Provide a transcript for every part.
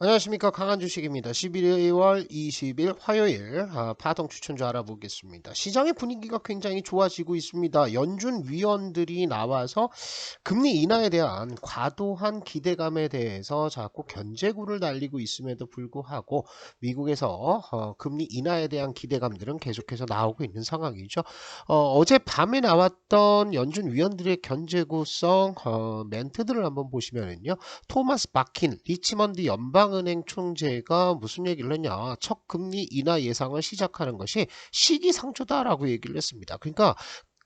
안녕하십니까 강한 주식입니다. 11월 20일 화요일 아, 파동 추천주 알아보겠습니다. 시장의 분위기가 굉장히 좋아지고 있습니다. 연준 위원들이 나와서 금리 인하에 대한 과도한 기대감에 대해서 자꾸 견제구를 날리고 있음에도 불구하고 미국에서 어, 금리 인하에 대한 기대감들은 계속해서 나오고 있는 상황이죠. 어, 제 밤에 나왔던 연준 위원들의 견제구성 어, 멘트들을 한번 보시면은요. 토마스 바킨 리치먼드 연방 중앙은행 총재가 무슨 얘기를 했냐. 첫 금리 인하 예상을 시작하는 것이 시기상조다라고 얘기를 했습니다. 그러니까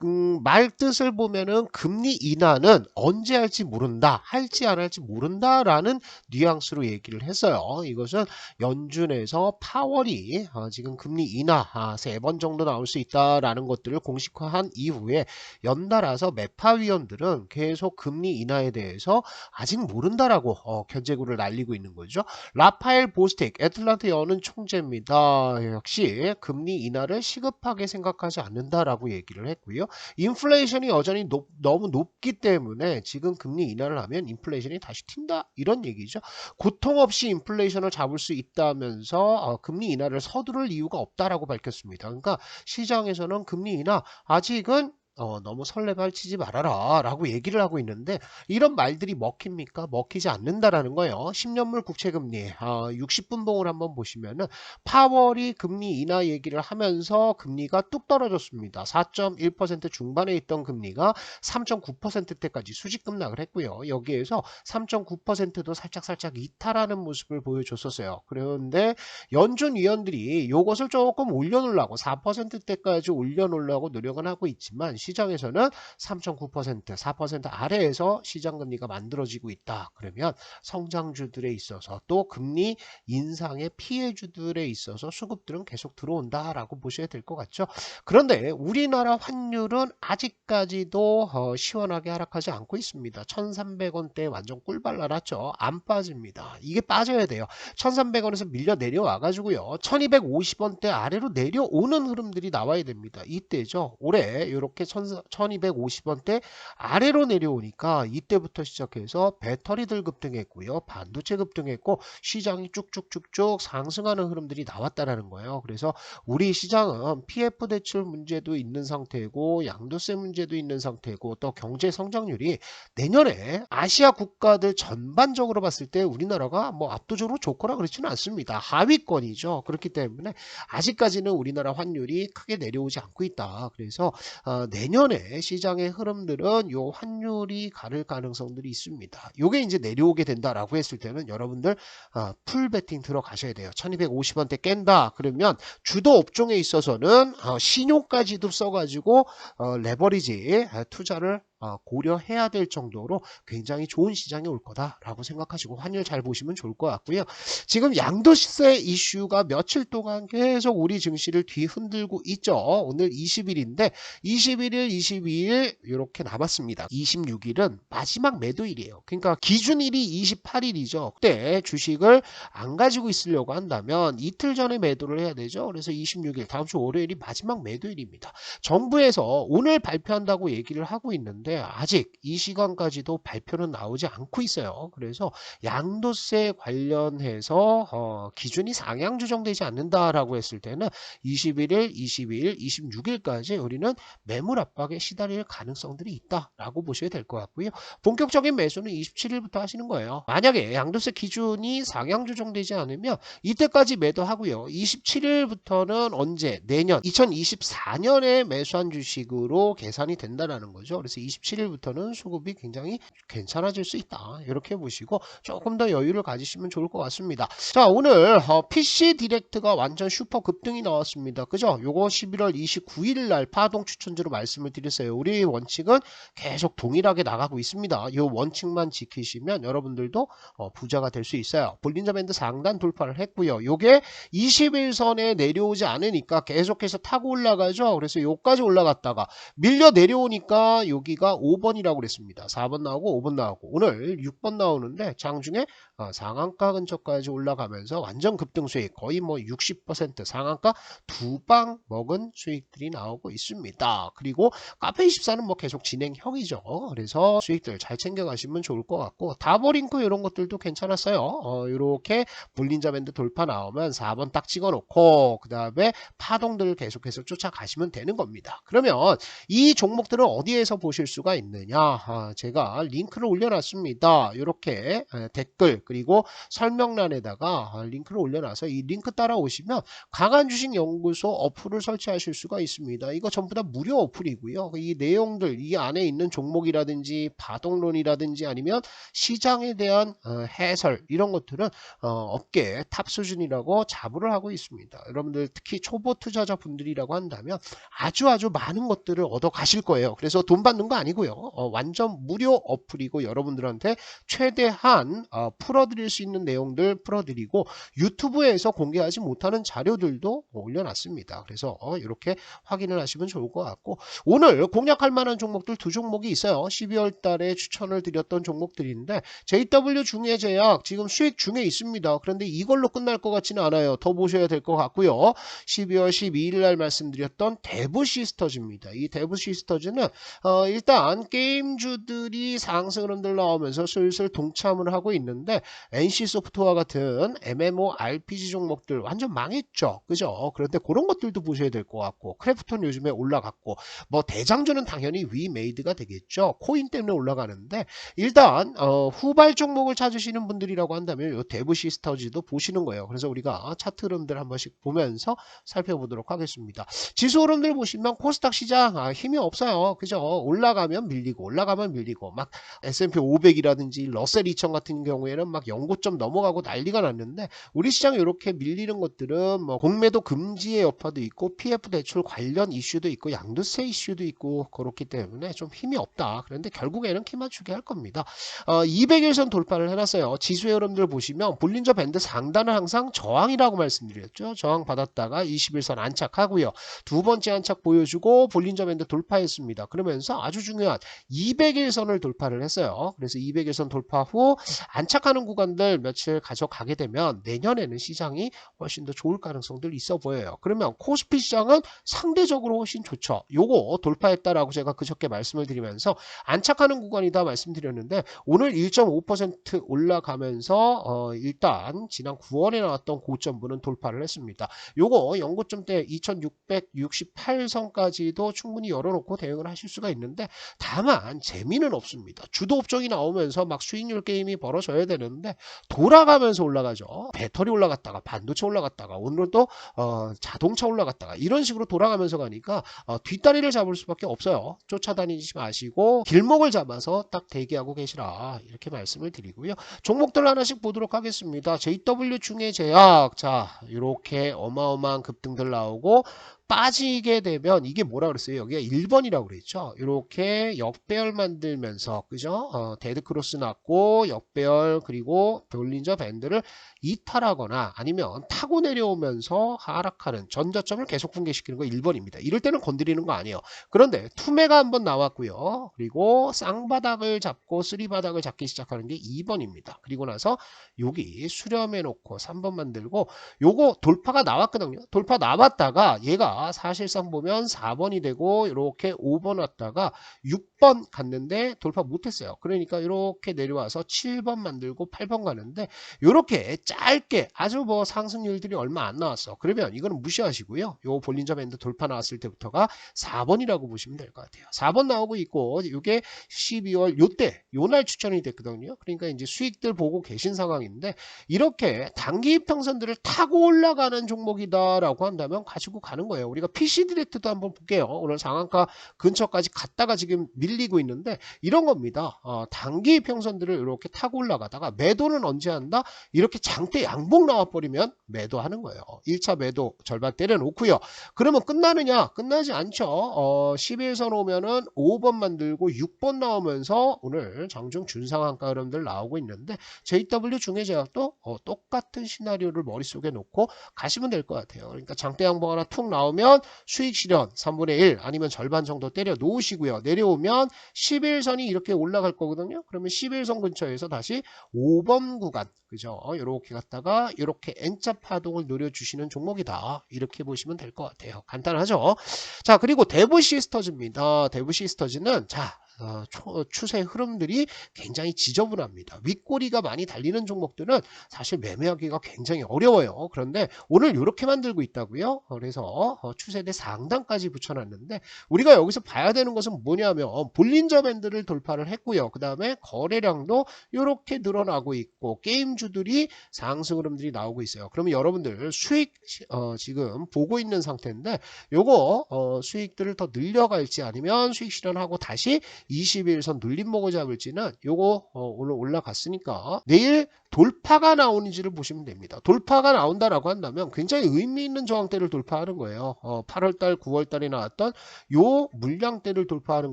음, 말 뜻을 보면은 금리 인하는 언제 할지 모른다, 할지 안 할지 모른다라는 뉘앙스로 얘기를 했어요. 이것은 연준에서 파월이 어, 지금 금리 인하 아, 세번 정도 나올 수 있다라는 것들을 공식화한 이후에 연달아서 매파 위원들은 계속 금리 인하에 대해서 아직 모른다라고 어, 견제구를 날리고 있는 거죠. 라파엘 보스텍 애틀란타 연은 총재입니다. 역시 금리 인하를 시급하게 생각하지 않는다라고 얘기를 했고요. 인플레이션이 여전히 높, 너무 높기 때문에 지금 금리 인하를 하면 인플레이션이 다시 튄다 이런 얘기죠. 고통 없이 인플레이션을 잡을 수 있다면서 어, 금리 인하를 서두를 이유가 없다라고 밝혔습니다. 그러니까 시장에서는 금리 인하 아직은 어, 너무 설레발치지 말아라 라고 얘기를 하고 있는데 이런 말들이 먹힙니까? 먹히지 않는다라는 거예요. 10년물 국채금리 어, 60분봉을 한번 보시면은 파월이 금리 인하 얘기를 하면서 금리가 뚝 떨어졌습니다. 4.1% 중반에 있던 금리가 3.9%대까지 수직 급락을 했고요. 여기에서 3.9%도 살짝살짝 이탈하는 모습을 보여줬었어요. 그런데 연준 위원들이 이것을 조금 올려놓으려고 4%대까지 올려놓으려고 노력은 하고 있지만 시장에서는 3.9% 4% 아래에서 시장 금리가 만들어지고 있다. 그러면 성장주들에 있어서 또 금리 인상의 피해주들에 있어서 수급들은 계속 들어온다라고 보셔야 될 것 같죠. 그런데 우리나라 환율은 아직까지도 어, 시원하게 하락하지 않고 있습니다. 1,300원대 완전 꿀발랄았죠. 안 빠집니다. 이게 빠져야 돼요. 1,300원에서 밀려 내려와 가지고요. 1,250원대 아래로 내려오는 흐름들이 나와야 됩니다. 이때죠. 올해 이렇게 1250원대 아래로 내려오니까 이때부터 시작해서 배터리들 급등했고요. 반도체 급등했고 시장이 쭉쭉쭉쭉 상승하는 흐름들이 나왔다라는 거예요. 그래서 우리 시장은 PF 대출 문제도 있는 상태고 양도세 문제도 있는 상태고 또 경제 성장률이 내년에 아시아 국가들 전반적으로 봤을 때 우리나라가 뭐 압도적으로 좋거나 그렇지는 않습니다. 하위권이죠. 그렇기 때문에 아직까지는 우리나라 환율이 크게 내려오지 않고 있다. 그래서 어, 내 년에 시장의 흐름들은 요 환율이 가를 가능성들이 있습니다. 요게 이제 내려오게 된다라고 했을 때는 여러분들 어, 풀 베팅 들어가셔야 돼요. 1250원대 깬다 그러면 주도 업종에 있어서는 어, 신용까지도 써가지고 어, 레버리지 투자를 어, 고려해야 될 정도로 굉장히 좋은 시장이 올 거다라고 생각하시고 환율 잘 보시면 좋을 것 같고요. 지금 양도세 이슈가 며칠 동안 계속 우리 증시를 뒤흔들고 있죠. 오늘 20일인데 21일, 22일 이렇게 남았습니다. 26일은 마지막 매도일이에요. 그러니까 기준일이 28일이죠. 그때 주식을 안 가지고 있으려고 한다면 이틀 전에 매도를 해야 되죠. 그래서 26일 다음 주 월요일이 마지막 매도일입니다. 정부에서 오늘 발표한다고 얘기를 하고 있는데 있는데 아직 이 시간까지도 발표는 나오지 않고 있어요. 그래서 양도세 관련해서 어, 기준이 상향 조정되지 않는다라고 했을 때는 21일, 22일, 26일까지 우리는 매물 압박에 시달릴 가능성들이 있다라고 보셔야 될 것 같고요. 본격적인 매수는 27일부터 하시는 거예요. 만약에 양도세 기준이 상향 조정되지 않으면 이때까지 매도하고요. 27일부터는 언제 내년 2024년에 매수한 주식으로 계산이 된다라는 거죠. 그래서 27 일부터는 수급이 굉장히 괜찮아질 수 있다. 이렇게 보시고 조금 더 여유를 가지시면 좋을 것 같습니다. 자 오늘 어, PC 디렉트가 완전 슈퍼 급등이 나왔습니다. 그죠? 요거 11월 29일 날 파동 추천주로 말씀을 드렸어요. 우리 원칙은 계속 동일하게 나가고 있습니다. 요 원칙만 지키시면 여러분들도 어, 부자가 될 수 있어요. 볼린저 밴드 상단 돌파를 했고요. 요게 21선에 내려오지 않으니까 계속해서 타고 올라가죠. 그래서 요까지 올라갔다가 밀려 내려오니까 여기가 아까 5번이라고 그랬습니다. 4번 나오고 5번 나오고 오늘 6번 나오는데 장중에 어, 상한가 근처까지 올라가면서 완전 급등 수익 거의 뭐 60% 상한가 두 방 먹은 수익들이 나오고 있습니다. 그리고 카페24는 뭐 계속 진행형이죠. 그래서 수익들 잘 챙겨가시면 좋을 것 같고 다버링크 이런 것들도 괜찮았어요. 어, 이렇게 볼린저 밴드 돌파 나오면 4번 딱 찍어놓고 그 다음에 파동들을 계속해서 쫓아가시면 되는 겁니다. 그러면 이 종목들을 어디에서 보실 수가 있느냐? 아, 제가 링크를 올려놨습니다. 이렇게 에, 댓글 그리고 설명란에다가 아, 링크를 올려놔서 이 링크 따라오시면 강한 주식 연구소 어플을 설치하실 수가 있습니다. 이거 전부 다 무료 어플이고요. 이 내용들 이 안에 있는 종목이라든지 바동론이라든지 아니면 시장에 대한 어, 해설 이런 것들은 어, 업계 탑 수준이라고 자부를 하고 있습니다. 여러분들 특히 초보 투자자 분들이라고 한다면 아주 아주 많은 것들을 얻어 가실 거예요. 그래서 돈 받는 거 아니고요. 어, 완전 무료 어플이고 여러분들한테 최대한 어, 풀어드릴 수 있는 내용들 풀어드리고 유튜브에서 공개하지 못하는 자료들도 올려놨습니다. 그래서 어, 이렇게 확인을 하시면 좋을 것 같고 오늘 공략할 만한 종목들 두 종목이 있어요. 12월 달에 추천을 드렸던 종목들인데 JW 중해제약 지금 수익 중에 있습니다. 그런데 이걸로 끝날 것 같지는 않아요. 더 보셔야 될 것 같고요. 12월 12일 날 말씀드렸던 대부 시스터즈입니다. 이 대부 시스터즈는 어, 일단 게임주들이 상승 흐름들 나오면서 슬슬 동참을 하고 있는데 NC 소프트와 같은 MMORPG 종목들 완전 망했죠. 그죠? 그런데 그런 것들도 보셔야 될 것 같고 크래프톤 요즘에 올라갔고 뭐 대장주는 당연히 위메이드가 되겠죠. 코인 때문에 올라가는데 일단 어, 후발 종목을 찾으시는 분들이라고 한다면 요 대부 시스터즈도 보시는 거예요. 그래서 우리가 차트 흐름들 한 번씩 보면서 살펴보도록 하겠습니다. 지수 흐름들 보시면 코스닥 시장 아, 힘이 없어요. 그죠? 올라가 면 밀리고 올라가면 밀리고 막 S&P 500이라든지 러셀 2000 같은 경우에는 막 연고점 넘어가고 난리가 났는데 우리 시장 이렇게 밀리는 것들은 뭐 공매도 금지의 여파도 있고 PF 대출 관련 이슈도 있고 양도세 이슈도 있고 그렇기 때문에 좀 힘이 없다. 그런데 결국에는 키 맞추게 할 겁니다. 어, 200일선 돌파를 해놨어요. 지수의 흐름들 보시면 볼린저 밴드 상단은 항상 저항이라고 말씀드렸죠. 저항 받았다가 21선 안착하고요. 두 번째 안착 보여주고 볼린저 밴드 돌파했습니다. 그러면서 아주 중요한 200일선을 돌파를 했어요. 그래서 200일선 돌파 후 안착하는 구간들 며칠 가져가게 되면 내년에는 시장이 훨씬 더 좋을 가능성들 있어 보여요. 그러면 코스피 시장은 상대적으로 훨씬 좋죠. 요거 돌파했다라고 제가 그저께 말씀을 드리면서 안착하는 구간이다 말씀드렸는데 오늘 1.5% 올라가면서 어, 일단 지난 9월에 나왔던 고점부는 돌파를 했습니다. 요거 연고점대 2668선까지도 충분히 열어놓고 대응을 하실 수가 있는데 다만 재미는 없습니다. 주도 업종이 나오면서 막 수익률 게임이 벌어져야 되는데 돌아가면서 올라가죠. 배터리 올라갔다가 반도체 올라갔다가 오늘은 또 어, 자동차 올라갔다가 이런 식으로 돌아가면서 가니까 어, 뒷다리를 잡을 수밖에 없어요. 쫓아다니지 마시고 길목을 잡아서 딱 대기하고 계시라 이렇게 말씀을 드리고요. 종목들 하나씩 보도록 하겠습니다. JW 중에 제약 자 이렇게 어마어마한 급등들 나오고 빠지게 되면 이게 뭐라 그랬어요? 여기가 1번이라고 그랬죠. 이렇게 역배열 만들면서 그죠? 어, 데드크로스 났고 역배열 그리고 볼린저 밴드를 이탈하거나 아니면 타고 내려오면서 하락하는 전저점을 계속 붕괴시키는 거 1번입니다. 이럴 때는 건드리는 거 아니에요. 그런데 투매가 한번 나왔고요. 그리고 쌍바닥을 잡고 쓰리바닥을 잡기 시작하는 게 2번입니다. 그리고 나서 여기 수렴해 놓고 3번 만들고 요거 돌파가 나왔거든요. 돌파 나왔다가 얘가 사실상 보면 4번이 되고 이렇게 5번 왔다가 6번 갔는데 돌파 못했어요. 그러니까 이렇게 내려와서 7번 만들고 8번 가는데 이렇게 짧게 아주 뭐 상승률들이 얼마 안 나왔어. 그러면 이거는 무시하시고요. 요 볼린저 밴드 돌파 나왔을 때부터가 4번이라고 보시면 될 것 같아요. 4번 나오고 있고 이게 12월 요때 요 날 추천이 됐거든요. 그러니까 이제 수익들 보고 계신 상황인데 이렇게 단기 평선들을 타고 올라가는 종목이다라고 한다면 가지고 가는 거예요. 우리가 PC 디렉트도 한번 볼게요. 오늘 상한가 근처까지 갔다가 지금 밀리고 있는데 이런 겁니다. 어, 단기 평선들을 이렇게 타고 올라가다가 매도는 언제 한다? 이렇게 장대 양봉 나와버리면 매도하는 거예요. 1차 매도 절반 때려놓고요. 그러면 끝나느냐? 끝나지 않죠. 어, 11선 오면은 5번 만들고 6번 나오면서 오늘 장중 준상한가 흐름들 나오고 있는데 JW 중해제약도 어, 똑같은 시나리오를 머릿속에 놓고 가시면 될 것 같아요. 그러니까 장대 양봉 하나 툭 나오면 나오면 수익 실현 3분의 1 아니면 절반 정도 때려 놓으시고요. 내려오면 11선이 이렇게 올라갈 거거든요. 그러면 11선 근처에서 다시 5번 구간 그죠? 이렇게 갔다가 이렇게 N자 파동을 노려주시는 종목이다. 이렇게 보시면 될 것 같아요. 간단하죠? 자 그리고 데브 시스터즈입니다. 데브 시스터즈는 자 어, 초- 추세 흐름들이 굉장히 지저분합니다. 윗꼬리가 많이 달리는 종목들은 사실 매매하기가 굉장히 어려워요. 그런데 오늘 이렇게 만들고 있다고요. 어, 그래서 어, 추세대 상단까지 붙여놨는데 우리가 여기서 봐야 되는 것은 뭐냐면 볼린저 밴드를 돌파를 했고요. 그 다음에 거래량도 이렇게 늘어나고 있고 게임주들이 상승 흐름들이 나오고 있어요. 그러면 여러분들 수익 어, 지금 보고 있는 상태인데 요거 어, 수익들을 더 늘려갈지 아니면 수익 실현하고 다시 21선 눌림목을 잡을지는 요거 어, 오늘 올라갔으니까 내일 돌파가 나오는지를 보시면 됩니다. 돌파가 나온다라고 한다면 굉장히 의미 있는 저항대를 돌파하는 거예요. 어, 8월달, 9월달에 나왔던 요 물량대를 돌파하는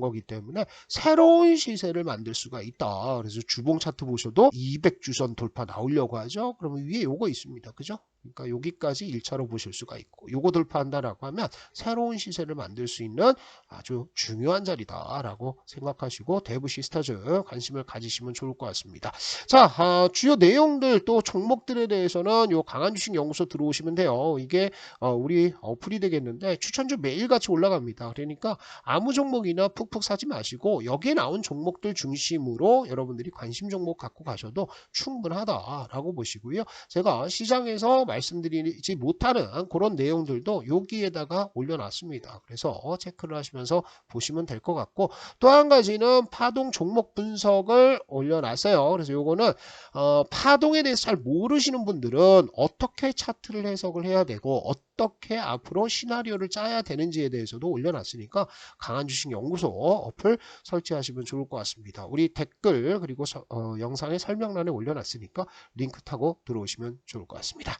거기 때문에 새로운 시세를 만들 수가 있다. 그래서 주봉 차트 보셔도 200주선 돌파 나오려고 하죠. 그러면 위에 요거 있습니다. 그죠? 그러니까 여기까지 1차로 보실 수가 있고 요거 돌파한다라고 하면 새로운 시세를 만들 수 있는 아주 중요한 자리다라고 생각하시고 대부 시스타즈 관심을 가지시면 좋을 것 같습니다. 자, 아, 주요 내용들 또 종목들에 대해서는 요 강한 주식 연구소 들어오시면 돼요. 이게 어, 우리 어플이 되겠는데 추천주 매일같이 올라갑니다. 그러니까 아무 종목이나 푹푹 사지 마시고 여기에 나온 종목들 중심으로 여러분들이 관심 종목 갖고 가셔도 충분하다라고 보시고요. 제가 시장에서 말씀드리지 못하는 그런 내용들도 여기에다가 올려놨습니다. 그래서 체크를 하시면서 보시면 될 것 같고 또 한 가지는 파동 종목 분석을 올려놨어요. 그래서 요거는 어, 파동에 대해서 잘 모르시는 분들은 어떻게 차트를 해석을 해야 되고 어떻게 앞으로 시나리오를 짜야 되는지에 대해서도 올려놨으니까 강한 주식 연구소 어플 설치하시면 좋을 것 같습니다. 우리 댓글 그리고 서- 어, 영상의 설명란에 올려놨으니까 링크 타고 들어오시면 좋을 것 같습니다.